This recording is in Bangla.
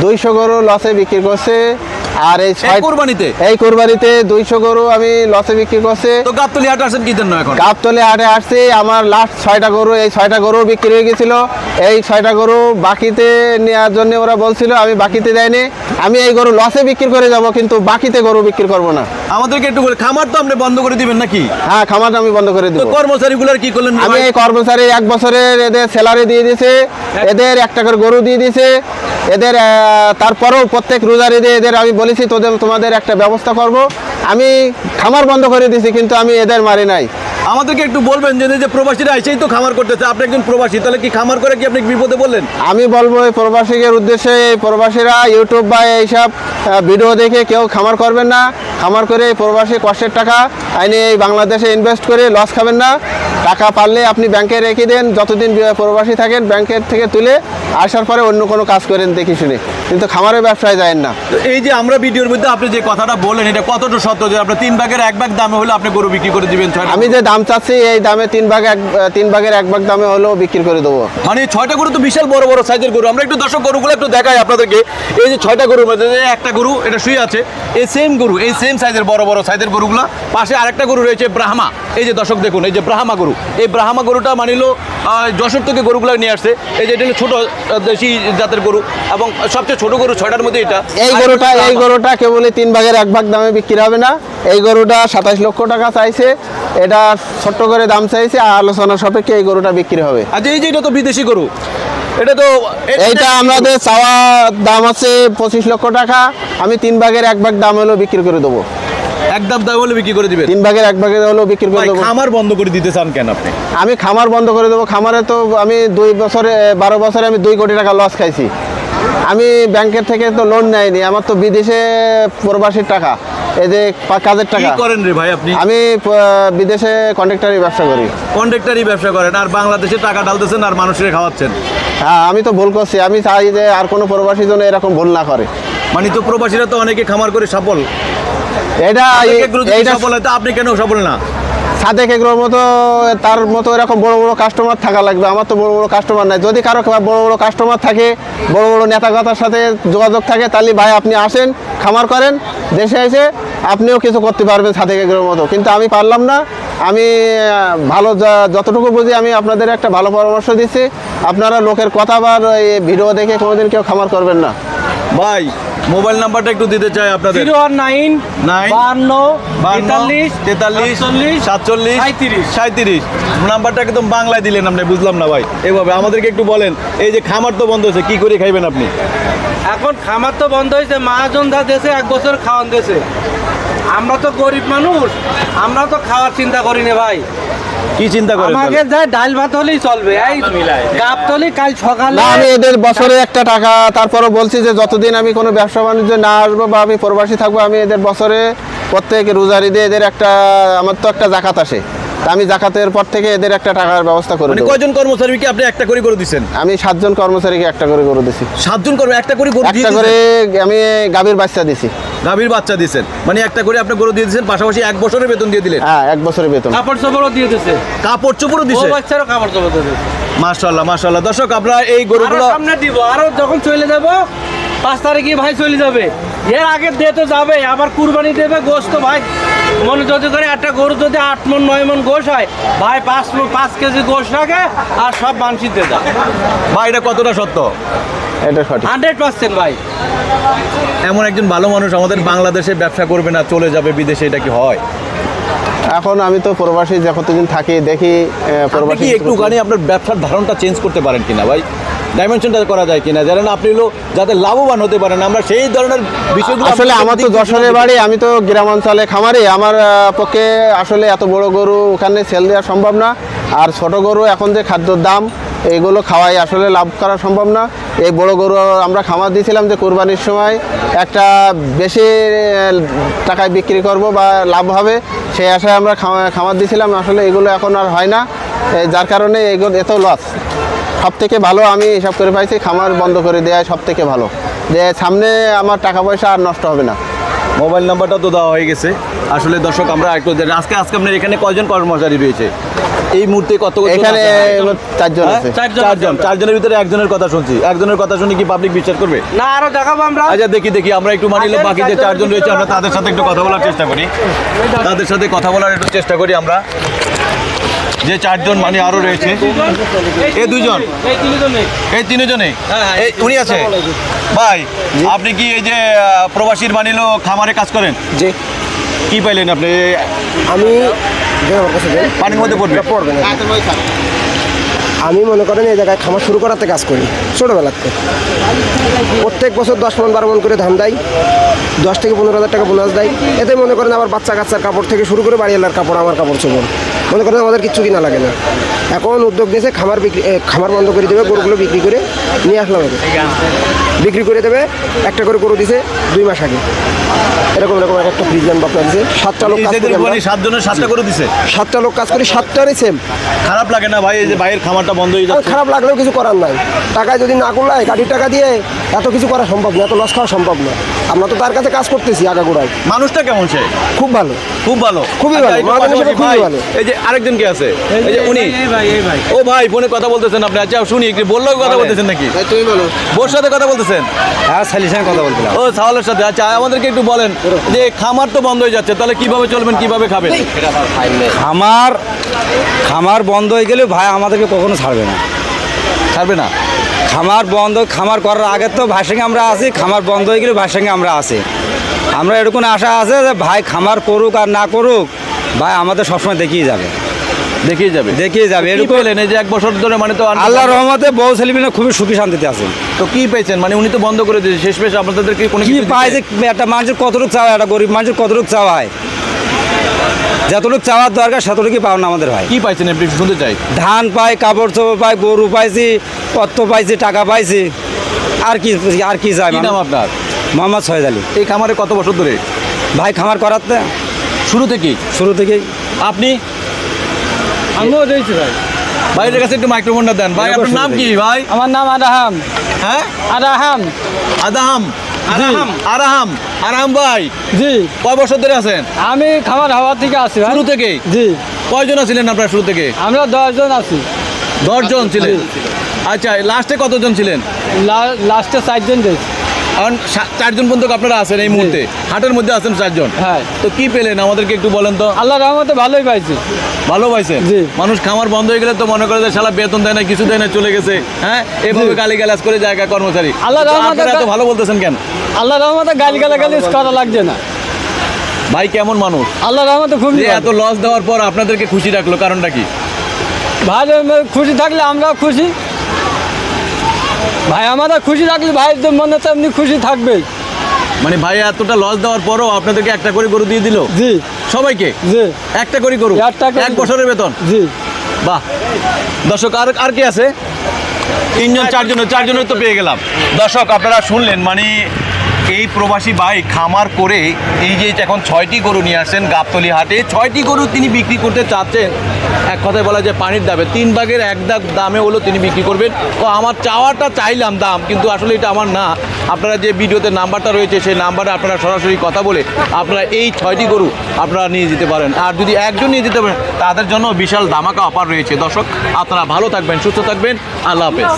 দুইশো গরু লসে বিক্রি করছে। আর এই ছয় কোরবানিতে? এই কোরবানিতে দুইশো গরু আমি লসে বিক্রি করছে। তো গাবতলি হাট আসেন কি জন্য এখন? গাবতলে হাটে আসছি আমার লাস্ট ছয়টা গরু এই ছয়টা গরু বিক্রি হয়ে গেছিল। এই ছয়টা গরু বাকিতে নেওয়ার জন্য ওরা বলছিল আমি বাকিতে দেয়নি। আমি এই গরু লসে বিক্রি করে যাব কিন্তু বাকিতে গরু বিক্রি করব না। আমাদেরকে একটু বলে খামার তো আপনি বন্ধ করে দিবেন নাকি? হ্যাঁ খামার আমি বন্ধ করে দিব। কর্মচারীগুলোর কি করলেন? আমি এই কর্মচারী এক বছরের এদের স্যালারি দিয়ে দিয়েছে এদের একটা করে গরু দিয়ে দিয়েছে এদের তারপরেও প্রত্যেক রোজার এদের আমি বলেছি, তোদের তোমাদের একটা ব্যবস্থা করব। আমি খামার বন্ধ করে দিয়েছি কিন্তু আমি এদের মারি নাই। আমাদেরকে একটু বলবেন যে যে প্রবাসীরা এসেই তো খামার করতেছে। আপনি একজন প্রবাসী তাহলে কি খামার করে কি আপনি বিপদে বললেন আমি বলব এই প্রবাসীদের উদ্দেশ্যে এই প্রবাসীরা ইউটিউব বা এইসব ভিডিও দেখে কেউ খামার করবেন না। খামার করে এই প্রবাসী কষ্টের টাকা আইনে এই বাংলাদেশে ইনভেস্ট করে লস খাবেন না। টাকা পারলে আপনি ব্যাংকে রেখে দেন। যতদিন প্রবাসী থাকেন ব্যাংকের থেকে তুলে আসার পরে অন্য কোনো কাজ করেন দেখি শুনে। কিন্তু খামারের ব্যবসায় যায় না। এই যে আমরা ভিডিওর মধ্যে আপনি যে কথাটা বলেন এটা কতটা সত্য যে আপনি তিন ভাগের এক ভাগ দামে হলে আপনি গরু বিক্রি করে দিবেন আমি যে দাম চাচ্ছি এই দামে তিন ভাগ এক তিন ভাগের এক ভাগ দামে হলেও বিক্রি করে দেবো। মানে ছয়টা গরু তো বিশাল বড় বড় সাইজের গরু। আমরা একটু দর্শক গরুগুলো একটু দেখাই আপনাদেরকে। এই যে ছয়টা গরুর মধ্যে একটা গরু এটা শুয়ে আছে। এই সেম গরু এই সেম সাইজের বড় বড় সাইজের গরুগুলো। পাশে আরেকটা গরু রয়েছে ব্রাহ্মা। এই যে দর্শক দেখুন এই যে ব্রাহ্মা গরু। এই ব্রাহ্মা গরুটা মানিল যশোর থেকে গরুগুলো নিয়ে আসছে। এই যে এটা হলো ছোট দেশি জাতের গরু। এবং সবচেয়ে ছোট গরু ছয়টার মধ্যে এটা। এই গরুটা এই গরুটা কেবলই তিন ভাগের এক ভাগ দামে বিক্রি হবে না। এই গরুটা সাতাশ লক্ষ টাকা চাইছে। এটা ছোট্ট করে দাম চাইছে আর আলোচনা সাপেক্ষে এই গরুটা বিক্রি হবে। আচ্ছা এই যে এটা তো বিদেশি গরু এটা তো এইটা আমাদের চাওয়া দাম আছে পঁচিশ লক্ষ টাকা আমি তিন ভাগের এক ভাগ দাম হলেও বিক্রি করে দেবো। একদম দাম হলে বিক্রি করে দিবেন? তিন ভাগের এক হলেও বিক্রি করে দেবো। খামার বন্ধ করে দিতে চান কেন আপনি? আমি খামার বন্ধ করে দেবো খামারে তো আমি দুই বছরে বারো বছরে আমি দুই কোটি টাকা লস খাইছি। আমি ব্যাংকের থেকে তো লোন নেয়নি আমার তো বিদেশে প্রবাসীর টাকা। যে কাজের টাকা। করেন রে ভাই আপনি? আমি বিদেশে কন্ট্রাক্টারি ব্যবসা করি। কন্ট্রাক্টারি ব্যবসা করেন আর বাংলাদেশে টাকা ডালতেছেন আর মানুষের খাওয়াচ্ছেন? হ্যাঁ আমি তো ভুল করছি। আমি চাই যে আর কোনো প্রবাসী যেন এরকম ভুল না করে। মানে তো প্রবাসীরা তো অনেকে খামার করে সফল। এটা সফল হয় আপনি কেন সফল না? সাদেক এগুলোর মতো তার মতো এরকম বড় বড় কাস্টমার থাকা লাগবে। আমার তো বড় বড় কাস্টমার নাই। যদি কারও বড় বড় কাস্টমার থাকে বড় বড় নেতাগতার সাথে যোগাযোগ থাকে তাহলে ভাই আপনি আসেন খামার করেন। দেশে এসে আপনিও কিছু করতে পারবেন সাথে এগুলোর মতো। কিন্তু আমি পারলাম না। আমি ভালো যতটুকু বুঝি আমি আপনাদের একটা ভালো পরামর্শ দিচ্ছি। আপনারা লোকের কথা বা ভিডিও দেখে কোনোদিন কেউ খামার করবেন না। ভাই মোবাইল নাম্বারটা একটু দিতে চাই আপনাদের। জিরো ওয়ান নাইন বাহান্ন বাহান্ন, তেতাল্লিশ তেতাল্লিশ সাতচল্লিশ সাতচল্লিশ সাঁইত্রিশ। সাঁইত্রিশ। নাম্বারটা একদম বাংলায় দিলেন আপনি বুঝলাম না ভাই। এভাবে আমাদেরকে একটু বলেন এই যে খামার তো বন্ধ হয়েছে কি করে খাইবেন আপনি? এখন খামার তো বন্ধ হয়েছে মহাজন দা দেশে এক বছর খাওয়ান দেশে আমরা তো গরিব মানুষ আমরা তো খাওয়ার চিন্তা করি না ভাই। কি চিন্তা করে আমাকে যা ডাল ভাত হলেই চলবে এই গাবতলি কাল সকালে না আমি এদের বছরে একটা টাকা তারপরও বলছি যে যতদিন আমি কোনো ব্যবসা বাণিজ্য না আসব বা আমি প্রবাসী থাকব আমি এদের বছরে প্রত্যেক রোজারি দিয়ে এদের একটা আমার তো একটা জাকাত আসে। আমি জাকাতের পর থেকে এদের একটা টাকার ব্যবস্থা করে মানে কয়জন কর্মচারীকে আপনি একটা করে করে দিচ্ছেন আমি সাতজন কর্মচারীকে একটা করে করে দিছি। সাতজন কর্ম একটা করে গরু দিয়ে একটা করে আমি গাভীর বাচ্চা দিছি। গাভীর বাচ্চা দিয়েছেন মানে একটা করে আপনি গরু দিয়ে দিয়েছেন পাশাপাশি এক বছরের বেতন দিয়ে দিলেন। হ্যাঁ এক বছরের বেতন। কাপড় চোপড়ও দিয়ে দিছে। কাপড় চোপড়ও ও বাচ্চারও কাপড় চোপড় দিয়ে দিছে। মাশাআল্লাহ মাশাআল্লাহ। দর্শক আপনারা এই গরুগুলো সামনে দিব আরও যখন চলে যাব পাঁচ তারিখে ভাই চলে যাবে। এর আগে দিয়ে তো যাবে আবার কুরবানি দেবে গোস্ত ভাই। মনে যদি করে একটা গরু যদি আট মন নয় মন গোশ হয় ভাই পাঁচ মণ পাঁচ কেজি গোশ রাখে আর সব মানসিক দিয়ে দেয় ভাই এটা কতটা সত্য? এটা সঠিক। হান্ড্রেড পার্সেন্ট ভাই। এমন একজন ভালো মানুষ আমাদের বাংলাদেশে ব্যবসা করবে না চলে যাবে বিদেশে এটা কি হয়? এখন আমি তো প্রবাসী যতদিন থাকি দেখি প্রবাসী একটুখানি আপনার ব্যবসার ধারণটা চেঞ্জ করতে পারেন কিনা ভাই? ডাইমেনশনটা করা যায় কিনা? জানেন আপনি হলো যাতে লাভবান হতে পারেন আমরা সেই ধরনের বিষয়গুলো আসলে আমার তো যশোরের বাড়ি আমি তো গ্রাম অঞ্চলে খামারি আমার পক্ষে আসলে এত বড় গরু ওখানে সেল দেওয়া সম্ভব না। আর ছোট গরু এখন যে খাদ্যর দাম এইগুলো খাওয়াই আসলে লাভ করা সম্ভব না। এই বড় গরু আমরা খামার দিয়েছিলাম যে কোরবানির সময় একটা বেশি টাকায় বিক্রি করব বা লাভ হবে সেই আশায় আমরা খামার দিয়েছিলাম আসলে এগুলো এখন আর হয় না। যার কারণে এগুলো এত লস সব থেকে ভালো আমি হিসাব করে পাইছি খামার বন্ধ করে দেওয়া সব থেকে ভালো। যে সামনে আমার টাকা পয়সা আর নষ্ট হবে না। মোবাইল নাম্বারটা তো দেওয়া হয়ে গেছে। আসলে দর্শক আমরা একটু আজকে আজকে আপনার এখানে কয়জন কর্মচারী রয়েছে? এই মুহূর্তে কত এখানে চারজন হ্যাঁ? আছে। চারজন চারজন। চারজনের ভিতরে একজনের কথা শুনছি। একজনের কথা শুনে কি পাবলিক বিশ্বাস করবে? না আরও দেখাবো আমরা। আচ্ছা দেখি দেখি আমরা একটু মানিলে বাকি যে চারজন রয়েছে আমরা তাদের সাথে একটু কথা বলার চেষ্টা করি। তাদের সাথে কথা বলার একটু চেষ্টা করি আমরা। যে চারজন মানে আরও রয়েছে। এ দুজন এই তিনজনে এই তিনজনে? হ্যাঁ, হ্যাঁ। এই উনি আছে? ভাই আপনি কি এই যে প্রবাসীর মানিল খামারে কাজ করেন? জি। কি পাইলেন আপনি? আমি। পানির মধ্যে পড়বে? পড়বে না। আমি মনে করেন এই জায়গায় খামার শুরু করাতে কাজ করি ছোটোবেলাতে প্রত্যেক বছর দশ মন বারো মন করে ধান দেয় দশ থেকে পনেরো হাজার টাকা বোনাস দেয়। এতে মনে করেন আবার বাচ্চা কাচ্চার কাপড় থেকে শুরু করে বাড়িওয়ালার কাপড় আমার কাপড় চোপড়। মনে করেন আমাদের কিচ্ছু কিনা লাগে না। এখন উদ্যোগ নিয়েছে খামার বিক্রি খামার বন্ধ করে দেবে গরুগুলো বিক্রি করে নিয়ে আসলাম বিক্রি করে দেবে একটা করে গরু দিছে দুই মাস আগে। এরকম এরকম এক একটা ফ্রিজ আনব আপনার দিছে। সাতটা লোক কাজ সাতজনের সাতটা করে দিছে? সাতটা লোক কাজ করি সাতটারই সেম খারাপ লাগে না ভাই এই যে ভাইয়ের খামারটা বন্ধ হয়ে যাচ্ছে। খারাপ লাগলেও কিছু করার নাই। টাকায় যদি না করলে গাড়ির টাকা দিয়ে এত কিছু করা সম্ভব না এত লস খাওয়া সম্ভব না। আমরা তো তার কাছে কাজ করতেছি আগাগোড়ায় মানুষটা কেমন সে? খুব ভালো। খুব ভালো। খুবই আচ্ছা, ভালো, খুবই ভাই, ভালো। এই যে আরেকজন কে আছে? এই যে উনি। এই ভাই এই ভাই। ও ভাই ফোনে কথা বলতেছেন আপনি। আচ্ছা শুনি একটু বললেও কথা বলতেছেন নাকি? তুমি বলো। বোর সাথে কথা বলতেছেন? হ্যাঁ সালির সঙ্গে কথা বলছিলাম। ও সাওয়ালের সাথে। আচ্ছা আমাদেরকে একটু বলেন যে খামার তো বন্ধ হয়ে যাচ্ছে তাহলে কীভাবে চলবেন কীভাবে খাবেন? খামার খামার বন্ধ হয়ে গেলে ভাই আমাদেরকে কখনো ছাড়বে না। ছাড়বে না? খামার বন্ধ খামার করার আগে তো সঙ্গে আমরা আছি খামার বন্ধ হয়ে গেলে ভাইয়ের আমরা আছি। আমরা এরকম আশা আছে যে ভাই খামার করুক আর না করুক ভাই আমাদের সবসময় দেখিয়ে যাবে। দেখিয়ে যাবে? দেখিয়ে যাবে। কি এরকম এই যে এক বছর ধরে মানে তো আল্লাহ রহমতে বউ ছেলেমেয়েরা খুবই সুখী শান্তিতে আছে। তো কি পেয়েছেন? মানে উনি তো বন্ধ করে দিয়েছে। শেষ পেশ আপনাদেরকে কোনো কি পায় যে একটা মানুষের কতটুকু চাওয়া একটা গরিব মানুষের কতটুকু চাওয়া হয়? যতটুকু চাওয়ার দরকার সেতটুকুই পাওয়া না আমাদের ভাই। কি পাইছেন আপনি? শুনতে চাই। ধান পাই কাপড় চোপড় পাই গরু পাইছি পত্র পাইছি টাকা পাইছি। আর কি আর কি চাই নাম আপনার? মোহাম্মদ সহেদ আলী। এই খামারে কত বছর ধরে? ভাই খামার করাতে। শুরু থেকেই? শুরু থেকেই। আপনি? আমিও দিয়েছি ভাই। ভাইয়ের কাছে একটু মাইক্রোফোনটা দেন। ভাই আপনার নাম কি ভাই? আমার নাম আদাহাম। হ্যাঁ? আদাহাম। আদাহাম। আরাহাম। আরাম ভাই জি। কয় বছর ধরে আছেন? আমি খামার হাওয়া থেকে আছি শুরু থেকেই? জি। কয়জন ছিলেন আপনার শুরু থেকে? আমরা দশজন আছি। দশজন ছিলেন। আচ্ছা লাস্টে কতজন ছিলেন? লাস্টে চারজন দিয়েছি কারণ চারজন পর্যন্ত আপনারা আছেন এই মুহূর্তে। হাটের মধ্যে আছেন চারজন। হ্যাঁ। তো কি পেলেন? আমাদেরকে একটু বলেন তো। আল্লাহ রহমতে ভালোই পাইছি। ভালো পাইছেন? মানুষ খামার বন্ধ হয়ে গেলে তো মনে করে যে শালা বেতন দেয় না কিছু দেয় না চলে গেছে। হ্যাঁ? এভাবে গালি গালাজ করে জায়গা কর্মচারী। আল্লাহ রহমতে এত ভালো বলতেছেন কেন? আল্লাহ রহমতে গালি গালাগালি করা লাগছে না। ভাই কেমন মানুষ? আল্লাহ রহমতে খুব এত লস দেওয়ার পর আপনাদেরকে খুশি রাখল কারণটা কি? ভাই খুশি থাকলে আমরাও খুশি। ভাই আমাদের খুশি থাকলে ভাই তো মনে তো এমনি খুশি থাকবে মানে ভাই এতটা লস দেওয়ার পরও আপনাদেরকে একটা করে গরু দিয়ে দিল? জি। সবাইকে? জি। একটা করে গরু? এক বছরের বেতন? জি। বাহ। দর্শক আর আর কে আছে? তিনজন চারজন চারজনের তো পেয়ে গেলাম। দর্শক আপনারা শুনলেন মানে এই প্রবাসী ভাই খামার করে এই যে এখন ছয়টি গরু নিয়ে আসছেন গাবতলি হাটে। ছয়টি গরু তিনি বিক্রি করতে চাচ্ছেন। এক কথায় বলা যায় পানির দামে। তিন ভাগের এক দাগ দামে হলো তিনি বিক্রি করবেন। ও আমার চাওয়াটা চাইলাম দাম, কিন্তু আসলে এটা আমার না। আপনারা যে ভিডিওতে নাম্বারটা রয়েছে, সেই নাম্বারে আপনারা সরাসরি কথা বলে আপনারা এই ছয়টি গরু আপনারা নিয়ে যেতে পারেন। আর যদি একজন নিয়ে যেতে পারেন, তাদের জন্য বিশাল ধামাকা অফার রয়েছে। দর্শক, আপনারা ভালো থাকবেন, সুস্থ থাকবেন। আল্লাহ হাফেজ।